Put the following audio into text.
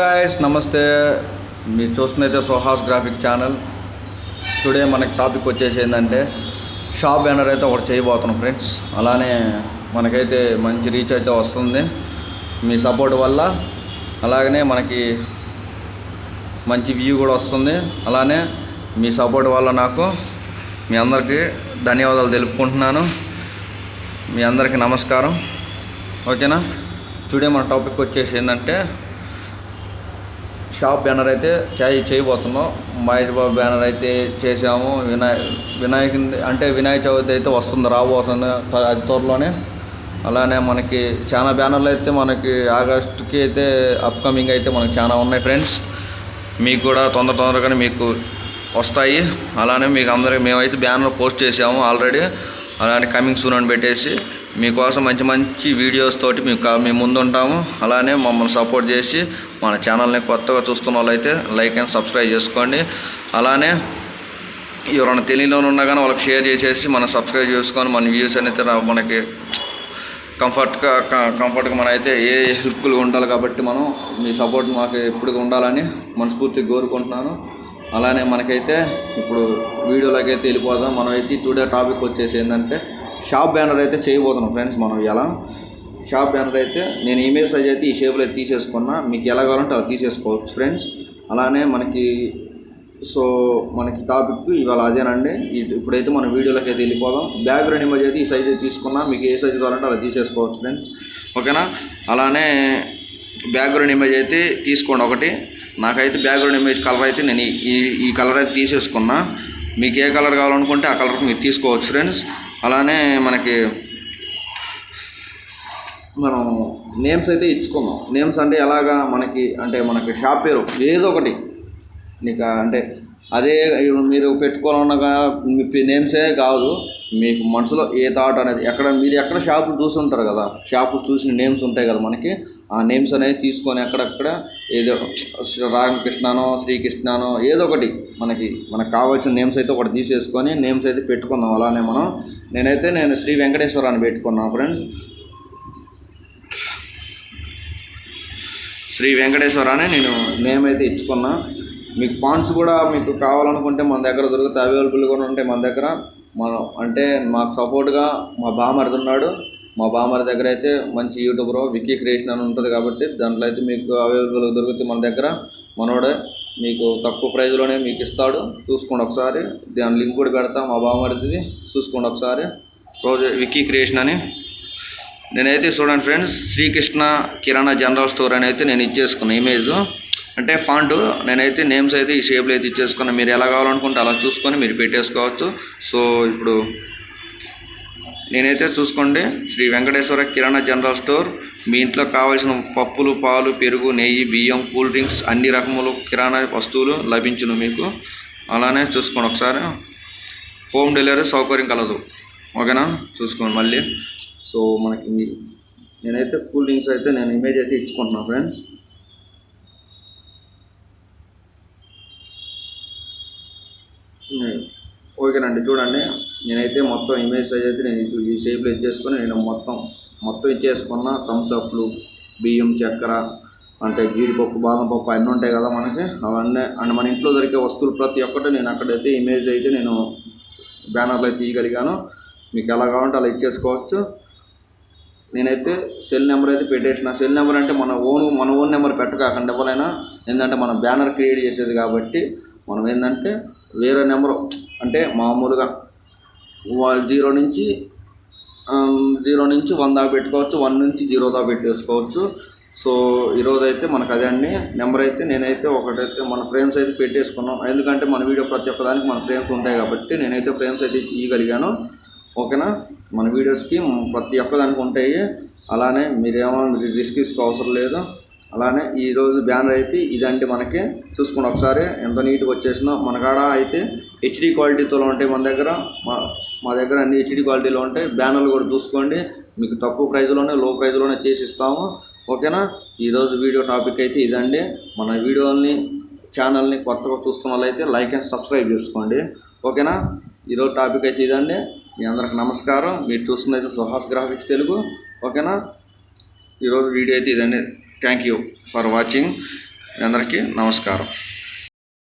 Guys నమస్తే. మీరు చూస్తున్నైతే సుహాస్ గ్రాఫిక్ ఛానల్ టుడే మనకి టాపిక్ వచ్చేసి ఏంటంటే షాప్ బ్యానర్ అయితే ఒకటి చేయబోతున్నాం ఫ్రెండ్స్ అలానే మనకైతే మంచి రీచ్ అయితే వస్తుంది. మీ సపోర్ట్ వల్ల. అలాగనే మనకి మంచి వ్యూ కూడా వస్తుంది. అలానే మీ సపోర్ట్ వల్ల నాకు మీ అందరికీ ధన్యవాదాలు తెలుపుకుంటున్నాను. మీ అందరికీ నమస్కారం. ఓకేనా? టుడే మన టాపిక్ వచ్చేసి ఏంటంటే షాప్ బ్యానర్ అయితే చేయి చేయబోతున్నాం. మహేష్ బాబు బ్యానర్ అయితే చేసాము వినాయ వినాయకుని అంటే వినాయక చవితి అయితే వస్తుంది రాబోతుంది అతి అది త్వరలోనే. అలానే మనకి చాలా బ్యానర్లు అయితే మనకి ఆగస్టుకి అయితే అప్కమింగ్ అయితే మనకి చాలా ఉన్నాయి ఫ్రెండ్స్. మీకు కూడా తొందర తొందరగానే మీకు వస్తాయి. అలానే మీకు అందరికి మేమైతే బ్యానర్ పోస్ట్ చేసాము ఆల్రెడీ. అలానే కమింగ్ సూన్ అని పెట్టేసి మీకోసం మంచి మంచి వీడియోస్ తోటి మీకు మీ ముందు ఉంటాము అలానే మమ్మల్ని సపోర్ట్ చేసి మన ఛానల్ని కొత్తగా చూస్తున్న వాళ్ళైతే లైక్ అండ్ సబ్స్క్రైబ్ చేసుకోండి. అలానే ఎవరైనా తెలియని ఉన్నా కానీ వాళ్ళకి షేర్ చేసేసి మనం సబ్స్క్రైబ్ చేసుకొని మన వ్యూస్ అనేది మనకి కంఫర్ట్గా కంఫర్ట్గా మనం అయితే ఏ హెల్ప్ఫుల్గా ఉండాలి కాబట్టి మనం మీ సపోర్ట్ మాకు ఎప్పుడు ఉండాలని మనస్ఫూర్తిగా కోరుకుంటున్నాను. అలానే మనకైతే ఇప్పుడు వీడియోలోకి అయితే వెళ్ళిపోదాం. మనం అయితే టుడే టాపిక్ వచ్చేసి ఏంటంటే షాప్ బ్యానర్ అయితే చేయబోతున్నాం ఫ్రెండ్స్ మనం ఎలా షాప్ బ్యానర్ అయితే నేను ఇమేజ్ సైజ్ అయితే ఈ షేప్లో అయితే తీసేసుకున్నా. మీకు ఎలా కావాలంటే అలా తీసేసుకోవచ్చు ఫ్రెండ్స్. అలానే మనకి సో మనకి టాపిక్ ఇవాళ అదేనండి. ఇది ఇప్పుడైతే మన వీడియోలోకి అయితే వెళ్ళిపోదాం. బ్యాక్గ్రౌండ్ ఇమేజ్ అయితే ఈ సైజ్ అయితే తీసుకున్నా. మీకు ఏ సైజ్ కావాలంటే అలా తీసేసుకోవచ్చు ఫ్రెండ్స్. ఓకేనా? అలానే బ్యాక్గ్రౌండ్ ఇమేజ్ అయితే తీసుకోండి ఒకటి. నాకైతే బ్యాక్గ్రౌండ్ ఇమేజ్ కలర్ అయితే నేను ఈ- ఈ ఈ కలర్ అయితే తీసేసుకున్నా. మీకు ఏ కలర్ కావాలనుకుంటే ఆ కలర్ మీరు తీసుకోవచ్చు ఫ్రెండ్స్. అలానే మనకి మనం నేమ్స్ అయితే ఇచ్చుకున్నాం నేమ్స్ అంటే ఎలాగా మనకి అంటే మనకి షాప్ పేరు ఏదో ఒకటి. నీకు అంటే అదే మీరు పెట్టుకోవాలన్నా మీ నేమ్సే కాదు. మీకు మనసులో ఏ థాట్ అనేది ఎక్కడ మీరు ఎక్కడ షాపులు చూస్తుంటారు కదా షాపులు చూసిన నేమ్స్ ఉంటాయి కదా మనకి ఆ నేమ్స్ అనేది తీసుకొని ఎక్కడెక్కడ ఏదో రామకృష్ణనో శ్రీకృష్ణనో ఏదో ఒకటి మనకి మనకు కావాల్సిన నేమ్స్ అయితే ఒకటి తీసేసుకొని నేమ్స్ అయితే పెట్టుకుందాం. అలానే మనం నేనైతే నేను శ్రీ వెంకటేశ్వర అని పెట్టుకున్నాను ఫ్రెండ్స్ శ్రీ వెంకటేశ్వర అనే నేను నేమ్ అయితే ఇచ్చుకున్నా. మీకు ఫాంట్స్ కూడా మీకు కావాలనుకుంటే మన దగ్గర దొరికితే అవైలబుల్ కూడా ఉంటాయి మన దగ్గర. మనం అంటే మాకు సపోర్ట్గా మా బామరిది ఉన్నాడు. మా బామ్మరి దగ్గర అయితే మంచి యూట్యూబర్ వికీ క్రియేషన్ అని ఉంటుంది కాబట్టి దాంట్లో అయితే మీకు అవైలబుల్ దొరుకుతాయి మన దగ్గర మనోడే మీకు తక్కువ ప్రైజ్లోనే మీకు ఇస్తాడు. చూసుకోండి ఒకసారి. దాని లింక్ కూడా పెడతా మా బామ్మరిది చూసుకోండి ఒకసారి. రోజు వికీ క్రియేషన్ అని. నేనైతే చూడండి ఫ్రెండ్స్ శ్రీకృష్ణ కిరాణా జనరల్ స్టోర్ అని అయితే నేను ఇచ్చేసుకున్న ఇమేజ్. అంటే ఫాంట్ నేనైతే నేమ్స్ అయితే ఈ షేప్లో అయితే ఇచ్చేసుకున్నా. మీరు ఎలా కావాలనుకుంటే అలా చూసుకొని మీరు పెట్టేసుకోవచ్చు. సో ఇప్పుడు నేనైతే చూసుకోండి. Shri Venkateswara kirana general store. మీ ఇంట్లో కావాల్సిన పప్పులు పాలు పెరుగు నెయ్యి బియ్యం కూల్ డ్రింక్స్ అన్ని రకములు కిరాణా వస్తువులు లభించును మీకు. అలానే చూసుకోండి ఒకసారి. హోమ్ డెలివరీ సౌకర్యం కలదు. ఓకేనా? చూసుకోండి మళ్ళీ. సో మనకి నేనైతే కూల్ డ్రింక్స్ అయితే నేను ఇమేజ్ అయితే ఇచ్చుకుంటున్నాను ఫ్రెండ్స్. ఓకేనండి చూడండి. నేనైతే మొత్తం ఇమేజ్ సైజ్ అయితే నేను ఈ షేప్లో ఇచ్చేసుకొని నేను మొత్తం మొత్తం ఇచ్చేసుకున్న థమ్స్ అప్లు బియ్యం చక్కెర అంటే జీడిపప్పు బాదం పప్పు అన్నీ ఉంటాయి కదా మనకి. అవన్నీ అండ్ మన ఇంట్లో దొరికే వస్తువులు ప్రతి ఒక్కటి నేను అక్కడైతే ఇమేజ్ అయితే నేను బ్యానర్లో అయితే తీయగలిగాను. మీకు ఎలా కావాలంటే అలా ఇచ్చేసుకోవచ్చు. నేనైతే సెల్ నెంబర్ అయితే పెట్టేసిన. సెల్ నెంబర్ అంటే మన ఓన్ మన ఓన్ నెంబర్ పెట్టకాకండి ఎవరైనా ఏంటంటే మనం బ్యానర్ క్రియేట్ చేసేది కాబట్టి మనం ఏంటంటే వేరే నెంబరు. అంటే మామూలుగా జీరో నుంచి జీరో నుంచి వన్ దాకా పెట్టుకోవచ్చు వన్ నుంచి జీరో దాకా పెట్టేసుకోవచ్చు. సో ఈరోజు అయితే మనకు అదే అండి. నెంబర్ అయితే నేనైతే ఒకటైతే మన ఫ్రేమ్స్ అయితే పెట్టేసుకున్నాం. ఎందుకంటే మన వీడియో ప్రతి ఒక్కదానికి మన ఫ్రేమ్స్ ఉంటాయి కాబట్టి నేనైతే ఫ్రేమ్స్ అయితే ఇవ్వగలిగాను ఓకేనా? మన వీడియోస్కి ప్రతి ఒక్కదానికి ఉంటాయి. అలానే మీరేమో రిస్క్ తీసుకో అవసరం లేదు. అలానే ఈరోజు బ్యానర్ అయితే ఇదండి మనకి. చూసుకోండి ఒకసారి ఎంత నీట్గా వచ్చేసినా మనకాడ అయితే హెచ్డి క్వాలిటీతో ఉంటాయి మన దగ్గర. మా మా దగ్గర అన్ని హెచ్డి క్వాలిటీలో ఉంటాయి. బ్యానర్లు కూడా చూసుకోండి. మీకు తక్కువ ప్రైజ్లోనే లో ప్రైజ్లోనే చేసి ఇస్తాము. ఓకేనా? ఈరోజు వీడియో టాపిక్ అయితే ఇదండి. మన వీడియోని ఛానల్ని కొత్తగా చూస్తున్న వాళ్ళైతే లైక్ అండ్ సబ్స్క్రైబ్ చేసుకోండి. ఓకేనా? ఈరోజు టాపిక్ అయితే ఇదండి. మీ అందరికి నమస్కారం. మీరు చూస్తుంది అయితే సుహాస్ గ్రాఫిక్స్ తెలుగు. ఓకేనా? ఈరోజు వీడియో అయితే ఇదండి. థ్యాంక్ యూ ఫర్ వాచింగ్ మీ అందరికీ నమస్కారం